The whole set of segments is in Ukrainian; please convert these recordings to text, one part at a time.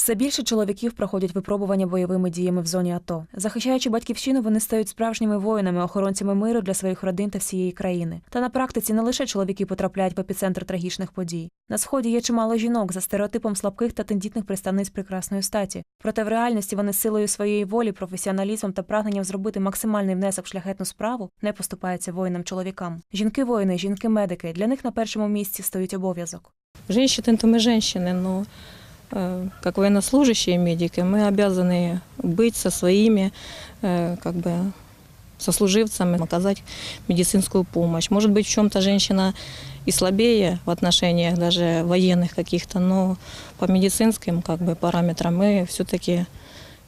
Все більше чоловіків проходять випробування бойовими діями в зоні АТО. Захищаючи батьківщину, вони стають справжніми воїнами, охоронцями миру для своїх родин та всієї країни. Та на практиці не лише чоловіки потрапляють в епіцентр трагічних подій. На сході є чимало жінок за стереотипом слабких та тендітних представниць прекрасної статі. Проте в реальності вони силою своєї волі, професіоналізмом та прагненням зробити максимальний внесок в шляхетну справу не поступаються воїнам-чоловікам. Жінки-воїни, жінки-медики для них на першому місці стоїть обов'язок. Женщины, то мы женщины, но э, как военнослужащие медики мы обязаны быть со своими э, как бы сослуживцами, оказать медицинскую помощь. Может быть, в чем-то женщина и слабее в отношениях даже военных каких-то, но по медицинским как бы, параметрам мы все-таки,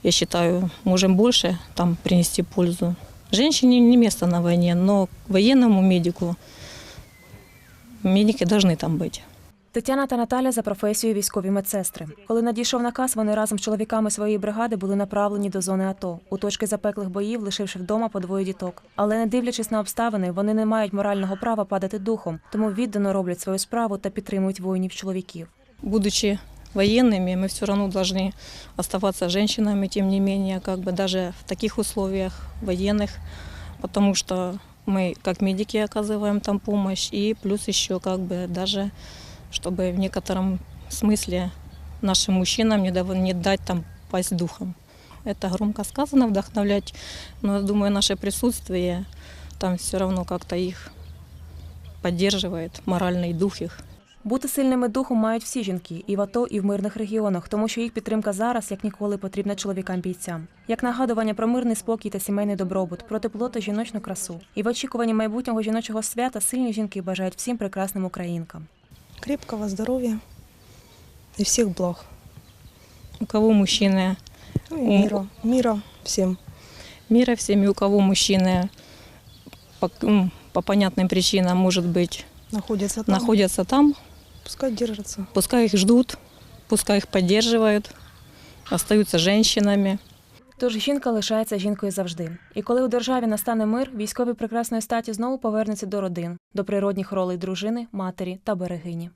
я считаю, можем больше там принести пользу. Женщине не место на войне, но военному медику медики должны там быть. Тетяна та Наталя за професією військові медсестри. Коли надійшов наказ, вони разом з чоловіками своєї бригади були направлені до зони АТО у точки запеклих боїв, лишивши вдома по двоє діток. Але не дивлячись на обставини, вони не мають морального права падати духом, тому віддано роблять свою справу та підтримують воїнів-чоловіків. будучи военными, мы все равно должны оставаться женщинами, тем не менее, как бы даже в таких условиях военных, потому что мы как медики оказываем там помощь, и плюс еще как бы даже, чтобы в некотором смысле нашим мужчинам не, дав- не дать там пасть духом. Это громко сказано, вдохновлять, но я думаю, наше присутствие там все равно как-то их поддерживает, моральный дух их. Бути сильними духом мають всі жінки і в АТО, і в мирних регіонах, тому що їх підтримка зараз як ніколи потрібна чоловікам-бійцям. Як нагадування про мирний спокій та сімейний добробут, про тепло та жіночну красу. І в очікуванні майбутнього жіночого свята сильні жінки бажають всім прекрасним українкам. Крепкого здоровья и всех благ. У кого мужчины Ну и мира. Мира всем. мира всеми, у кого мужчины по, по понятным причинам, может быть, Находятся там. находятся там, Пускай держатся. пускай их ждут, пускай их поддерживают, остаются женщинами. Тож жінка лишається жінкою завжди. І коли у державі настане мир, військові прекрасної статі знову повернуться до родин, до природних ролей дружини, матері та берегині.